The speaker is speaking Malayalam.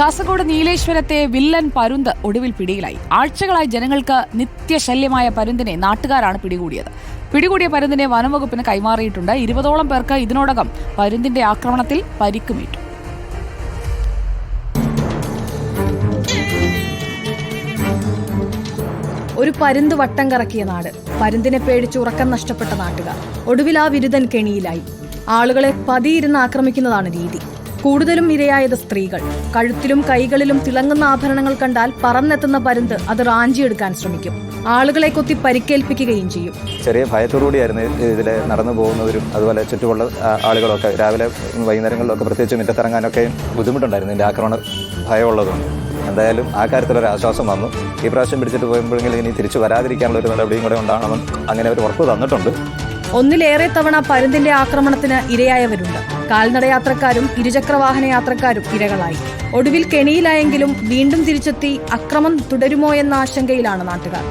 കാസർഗോഡ് നീലേശ്വരത്തെ വില്ലൻ പരുന്ത് ഒടുവിൽ പിടിയിലായി. ആഴ്ചകളായി ജനങ്ങൾക്ക് നിത്യശല്യമായ പരുന്തിനെ നാട്ടുകാരാണ് പിടികൂടിയത്. പിടികൂടിയ പരുന്തിനെ വനംവകുപ്പിന് കൈമാറിയിട്ടുണ്ട്. ഇരുപതോളം പേർക്ക് ഇതിനോടകം പരുന്തിന്റെ ആക്രമണത്തിൽ പരിക്കുമേറ്റു. ഒരു പരുന്ത് വട്ടം കറക്കിയ നാട്. പരുന്തിനെ പേടിച്ച് ഉറക്കം നഷ്ടപ്പെട്ട നാട്ടുകാർ. ഒടുവിൽ ആ വിരുദ്ധൻ കെണിയിലായി. ആളുകളെ പതിയിരുന്ന് ആക്രമിക്കുന്നതാണ് രീതി. കൂടുതലും ഇരയായത് സ്ത്രീകൾ. കഴുത്തിലും കൈകളിലും തിളങ്ങുന്ന ആഭരണങ്ങൾ കണ്ടാൽ പറന്നെത്തുന്ന പരുന്ത് അത് റാഞ്ചിയെടുക്കാൻ ശ്രമിക്കും. ആളുകളെ കൊത്തി പരിക്കേൽപ്പിക്കുകയും ചെയ്യും. ചെറിയ ഭയത്തോടുകൂടിയായിരുന്നു ഇതിൽ നടന്നു പോകുന്നവരും അതുപോലെ ചുറ്റുമുള്ള ആളുകളൊക്കെ രാവിലെ വൈകുന്നേരങ്ങളിലൊക്കെ പ്രത്യേകിച്ച് മുറ്റത്തിറങ്ങാനൊക്കെ ബുദ്ധിമുട്ടുണ്ടായിരുന്നു ഇതിന്റെ ആക്രമണ ഭയമുള്ളതുകൊണ്ട് എന്തായാലും ആ കാര്യത്തിലൊരു ആശ്വാസം വന്നു. ഈ പ്രാവശ്യം പിടിച്ചിട്ട് പോയപ്പോഴെങ്കിലും ഇനി തിരിച്ചു വരാതിരിക്കാനുള്ള ഒരു നടപടിയും കൂടെ ഉണ്ടാകണമെന്ന് അങ്ങനെ ഒരു ഉറപ്പ് തന്നിട്ടുണ്ട്. ഒന്നിലേറെ തവണ പരുന്തിന്റെ ആക്രമണത്തിന് ഇരയായവരുണ്ട്. കാൽനട യാത്രക്കാരും ഇരുചക്രവാഹന യാത്രക്കാരും ഇരകളായി. ഒടുവിൽ കെണിയിലായെങ്കിലും വീണ്ടും തിരിച്ചെത്തി അക്രമം തുടരുമോ എന്ന ആശങ്കയിലാണ് നാട്ടുകാർ.